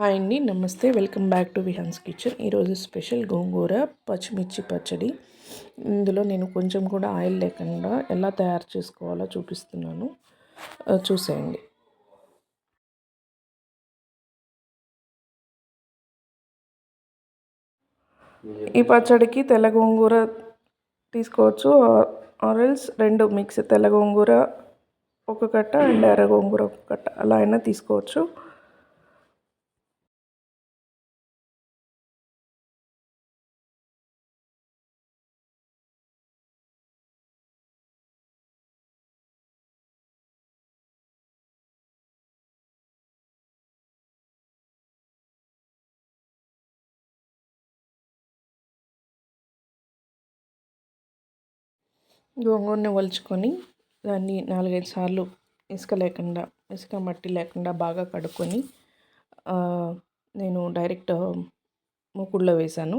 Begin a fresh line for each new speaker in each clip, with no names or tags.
Hi అండి నమస్తే. Welcome back to Vihaan's kitchen. ఈరోజు స్పెషల్ గోంగూర పచ్చిమిర్చి పచ్చడి. ఇందులో నేను కొంచెం కూడా ఆయిల్ లేకుండా ఎలా తయారు చేసుకోవాలో చూపిస్తున్నాను. చూసేయండి. ఈ పచ్చడికి తెల్ల గోంగూర తీసుకోవచ్చు. ఆరల్స్ రెండు మిక్స్ తెల్ల గోంగూర ఒక కట్ట అండ్ ఎర్ర గోంగూర ఒక కట్ట. అలా అయినా తీసుకోవచ్చు. గోంగూరని ఒలుచుకొని దాన్ని నాలుగైదు సార్లు ఇసుక లేకుండా ఇసుక మట్టి లేకుండా బాగా కడుక్కొని నేను డైరెక్ట్ మూకుడులో వేశాను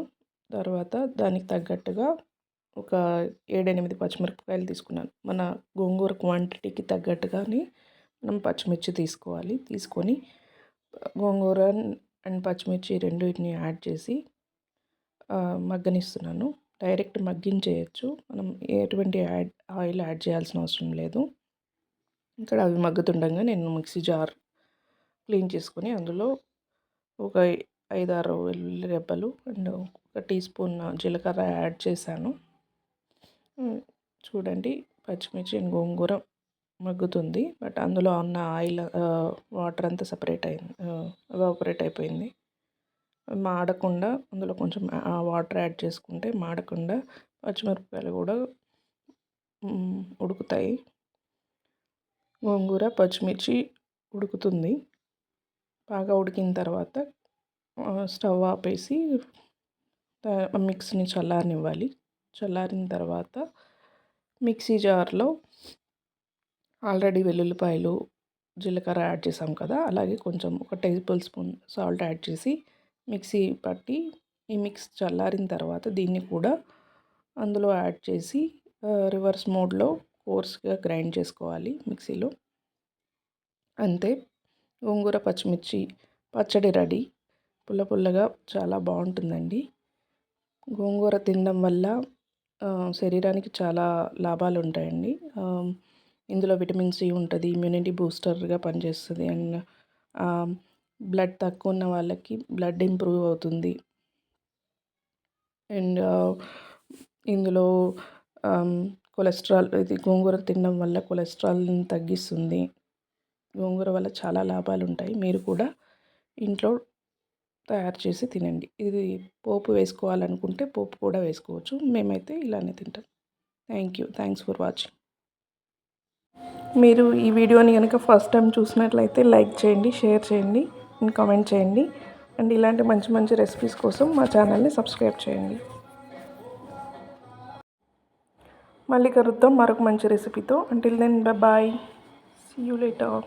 తర్వాత దానికి తగ్గట్టుగా ఒక ఏడెనిమిది పచ్చిమిరపకాయలు తీసుకున్నాను. మన గోంగూర క్వాంటిటీకి తగ్గట్టుగానే మనం పచ్చిమిర్చి తీసుకోవాలి. తీసుకొని గోంగూర అండ్ పచ్చిమిర్చి రెండింటిని యాడ్ చేసి మగ్గనిస్తున్నాను. డైరెక్ట్ మగ్గించేయచ్చు మనం ఎటువంటి యాడ్ ఆయిల్ యాడ్ చేయాల్సిన అవసరం లేదు. ఇక్కడ అవి మగ్గుతుండగా నేను మిక్సీ జార్ క్లీన్ చేసుకొని అందులో ఒక ఐదారు వెల్లుల్లి రెబ్బలు అండ్ ఒక టీ స్పూన్ జీలకర్ర యాడ్ చేశాను. చూడండి పచ్చిమిర్చి అండ్ గోంగూర మగ్గుతుంది. బట్ అందులో ఉన్న ఆయిల్ వాటర్ అంతా సపరేట్ అయింది ఎవాపరేట్ అయిపోయింది. మాడకుండా అందులో కొంచెం వాటర్ యాడ్ చేసుకుంటే మాడకుండా పచ్చిమిరపకాయలు కూడా ఉడుకుతాయి. గోంగూర పచ్చిమిర్చి ఉడుకుతుంది. బాగా ఉడికిన తర్వాత స్టవ్ ఆపేసి మిక్సీని చల్లారనివ్వాలి. చల్లారిన తర్వాత మిక్సీ జార్లో ఆల్రెడీ వెల్లుల్లిపాయలు జీలకర్ర యాడ్ చేసాం కదా అలాగే కొంచెం ఒక టేబుల్ స్పూన్ సాల్ట్ యాడ్ చేసి మిక్సీ పట్టి ఈ మిక్స్ చల్లారిన తర్వాత దీన్ని కూడా అందులో యాడ్ చేసి రివర్స్ మోడ్లో కోర్స్గా గ్రైండ్ చేసుకోవాలి మిక్సీలో. అంతే. గోంగూర పచ్చిమిర్చి పచ్చడి రెడీ. పుల్ల పుల్లగా చాలా బాగుంటుందండి. గోంగూర తినడం వల్ల శరీరానికి చాలా లాభాలు ఉంటాయండి. ఇందులో విటమిన్ సి ఉంటుంది ఇమ్యూనిటీ బూస్టర్గా పనిచేస్తుంది అండ్ బ్లడ్ తక్కువ ఉన్న వాళ్ళకి బ్లడ్ ఇంప్రూవ్ అవుతుంది. అండ్ ఇందులో కొలెస్ట్రాల్ ఇది గోంగూర తినడం వల్ల కొలెస్ట్రాల్ని తగ్గిస్తుంది. గోంగూర వల్ల చాలా లాభాలు ఉంటాయి. మీరు కూడా ఇంట్లో తయారు చేసి తినండి. ఇది పోపు వేసుకోవాలనుకుంటే పోపు కూడా వేసుకోవచ్చు. మేమైతే ఇలానే తింటాం. Thank you thanks for watching మీరు ఈ వీడియోని కనుక ఫస్ట్ టైం చూసినట్లయితే లైక్ చేయండి షేర్ చేయండి. అండ్ కామెంట్ చేయండి. అండ్ ఇలాంటి మంచి మంచి రెసిపీస్ కోసం మా ఛానల్ని సబ్స్క్రైబ్ చేయండి. మళ్ళీ కలుద్దాం మరొక మంచి రెసిపీతో until then bye see you later